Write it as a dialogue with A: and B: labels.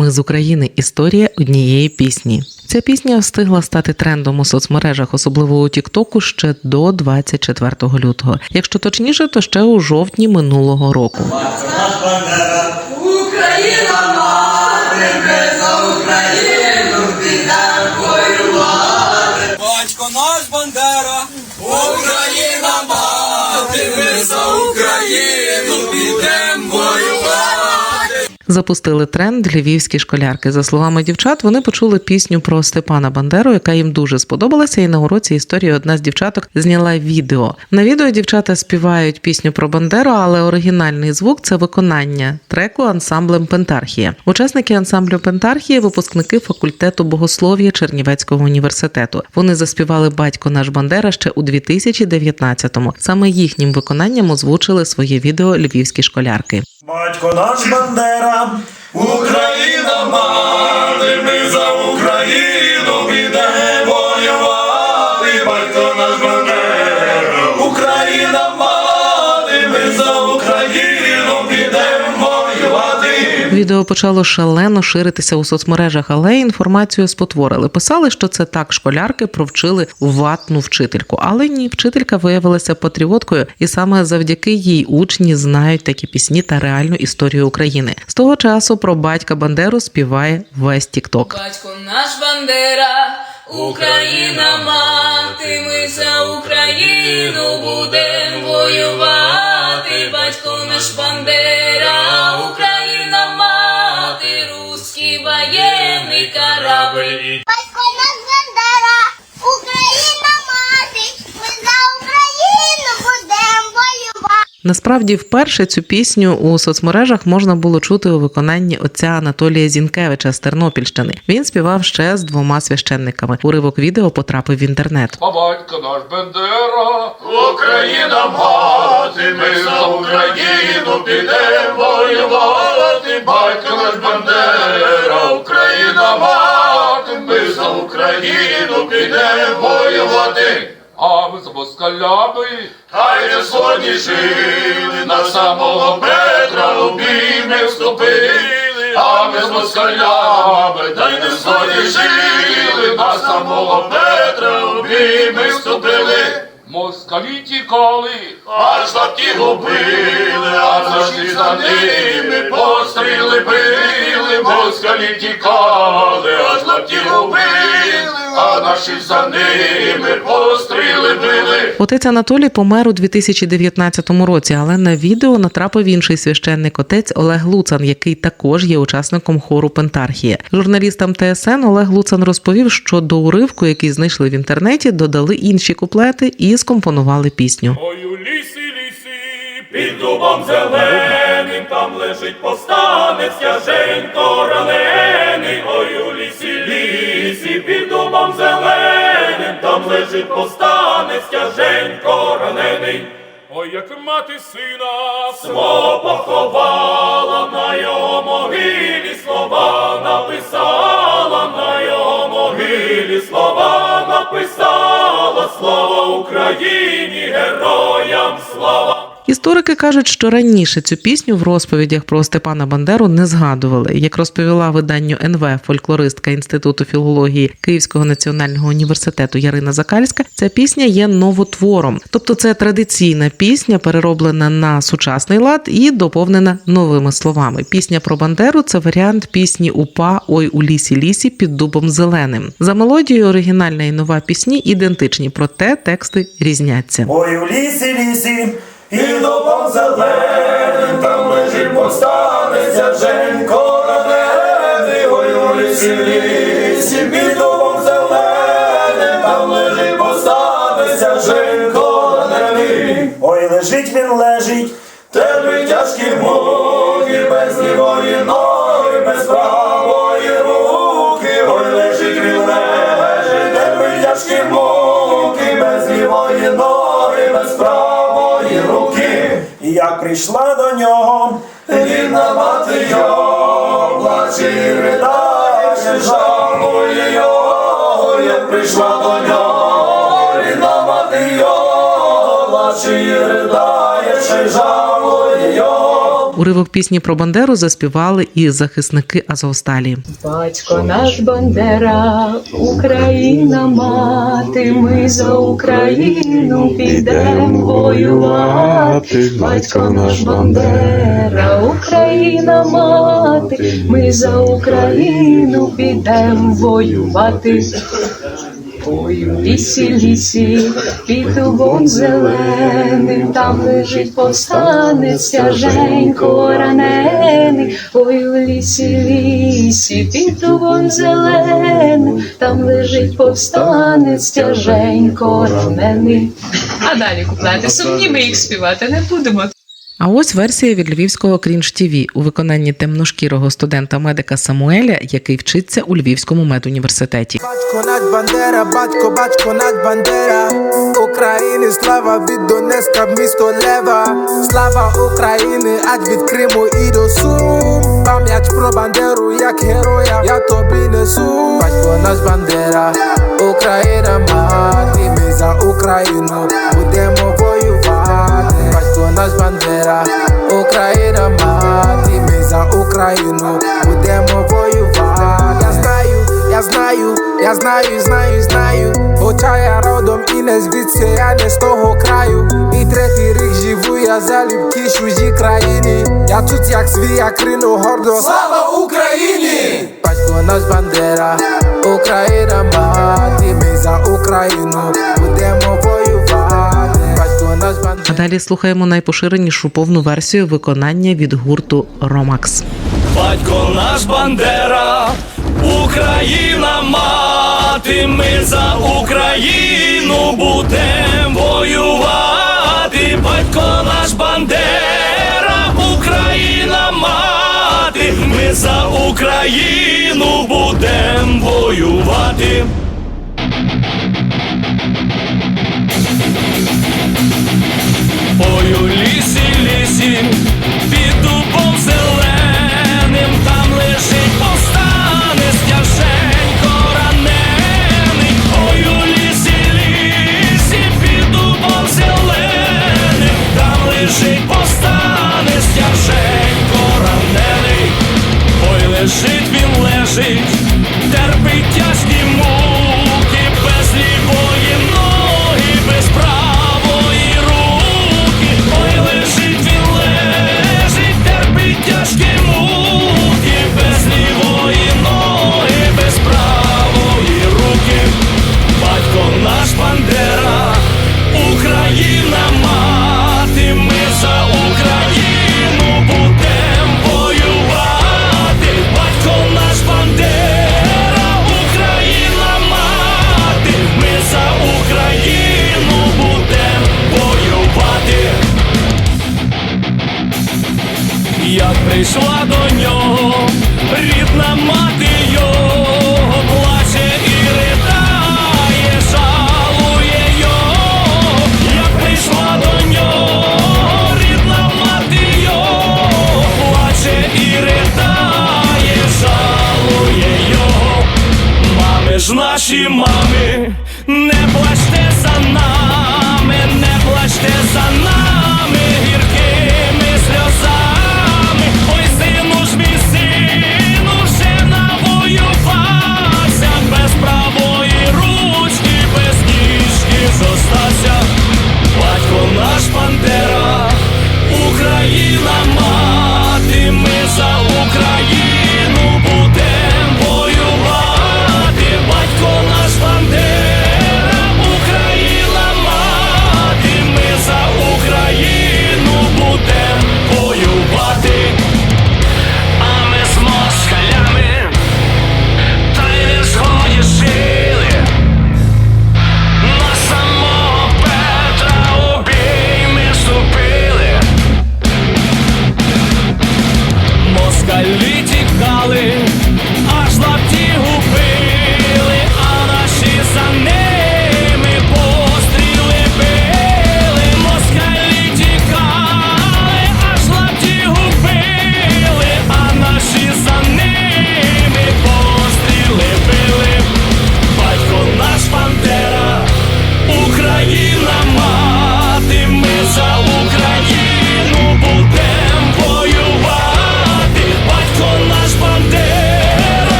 A: Ми з України. Історія однієї пісні. Ця пісня встигла стати трендом у соцмережах, особливо у Тіктоку, ще до 24 лютого. Якщо точніше, то ще у жовтні минулого року.
B: Україна мати, за Україну. Батько наш Бандера,
A: Запустили тренд львівські школярки. За словами дівчат, вони почули пісню про Степана Бандеру, яка їм дуже сподобалася. І на уроці історії одна з дівчаток зняла відео. На відео дівчата співають пісню про Бандеру, але оригінальний звук це виконання треку ансамблем Пентархія. Учасники ансамблю Пентархія випускники факультету богослов'я Чернівецького університету. Вони заспівали батько наш Бандера ще у 2019-му. Саме їхнім виконанням озвучили своє відео львівські школярки.
C: Батько наш Бандера,
B: Україна мати, ми за Україну
A: Відео почало шалено ширитися у соцмережах, але інформацію спотворили. Писали, що це так школярки провчили ватну вчительку. Але ні, вчителька виявилася патріоткою, і саме завдяки їй учні знають такі пісні та реальну історію України. З того часу про батька Бандеру співає весь Тікток.
D: Батько наш Бандера, Україна мати, ми за Україну будем воювати. Батько наш Бандера,
A: Насправді, вперше цю пісню у соцмережах можна було чути у виконанні отця Анатолія Зінкевича з Тернопільщини. Він співав ще з двома священниками. Уривок відео потрапив в інтернет.
E: Батько наш Бендера,
B: Україна мати, ми за Україну підемо воювати. Батько наш Бандера, Україна мати, ми за Україну підемо воювати.
E: А ми з москалями,
B: Хай не сьогодні жили, на самого Петра у бій ми вступили, а ми з москалями, та й не сьогодні жили, на самого Петра у бій ми вступили.
E: москалі тікали,
B: Аж лапті губили, а наші за ними постріли били, москалі тікали, аж лапті губили, наші за ними постріли били.
A: Отець Анатолій помер у 2019 році, але на відео натрапив інший священник отець Олег Луцан, який також є учасником хору Пентархія. Журналістам ТСН Олег Луцан розповів, що до уривку, який знайшли в інтернеті, додали інші куплети і скомпонували пісню.
B: Ой, у лісі, лісі, під дубом зеленим, там лежить повстанець, тяженько ранений. Ой, у лісі, лісі, під дубом зеленим, там лежить повстанець, тяженько ранений. Ой, як мати сина свого поховала, на його могилі
A: Історики кажуть, що раніше цю пісню в розповідях про Степана Бандеру не згадували. Як розповіла виданню НВ фольклористка інституту філології Київського національного університету Ярина Закальська, ця пісня є новотвором, тобто це традиційна пісня, перероблена на сучасний лад і доповнена новими словами. Пісня про Бандеру це варіант пісні УПА Ой у лісі лісі під дубом зеленим. За мелодією оригінальна і нова пісні ідентичні, проте тексти різняться.
C: ой у лісі, лісі,
B: І дубом зеленим, там лежить повстанеться Женько ранений, ой у лісі, лісі, під дубом зеленим, там лежить повстанеться Женько ранений.
C: ой лежить він лежить, прийшла до нього,
B: Рідна мати його, плаче і ридає, жалує його, як прийшла до нього, рідна мати його, плаче і ридає, жалує його.
A: Уривок пісні про Бандеру заспівали і захисники Азовсталі.
F: Батько наш Бандера, Україна мати, ми за Україну підемо воювати. Батько наш Бандера, Україна мати, ми за Україну підемо воювати. Ой, у лісі, лісі, під дубом зеленим, там лежить повстанець, Женько ранений. Ой, у лісі, лісі, під дубом зелений, там лежить повстанець, Женько ранений. А далі куплети сумні, ми їх співати не будемо.
A: А ось версія від львівського крінж ТІВІ у виконанні темношкірого студента-медика Самуеля, який вчиться у Львівському медуніверситеті.
G: Батько наш Бандера, батько, батько наш Бандера. України слава від Донецька місто Лева. Слава України, аж від Криму і до Сум. Пам'ять про Бандеру, як героя, я тобі несу. Батько наш Бандера, Україна мати, ми за Україну. Наш Бандера, Україна мати, ми за Україну будемо воювати. Я знаю, я знаю, я знаю, знаю, знаю. Хоча я родом і не звідси, я не з того краю. І третій рік живу, я залюбки чужій країні. Я тут як свій, як рину гордо. Слава Україні! Батько наш Бандера, Україна мати, ми за Україну будемо воювати.
A: А далі слухаємо найпоширенішу повну версію виконання від гурту Ромакс.
B: Батько наш Бандера, Україна мати, ми за Україну будем воювати. Батько наш Бандера, Україна мати, ми за Україну будем воювати. У лісі, лісі, наші мами, не плачте за нами, не плачте за нами.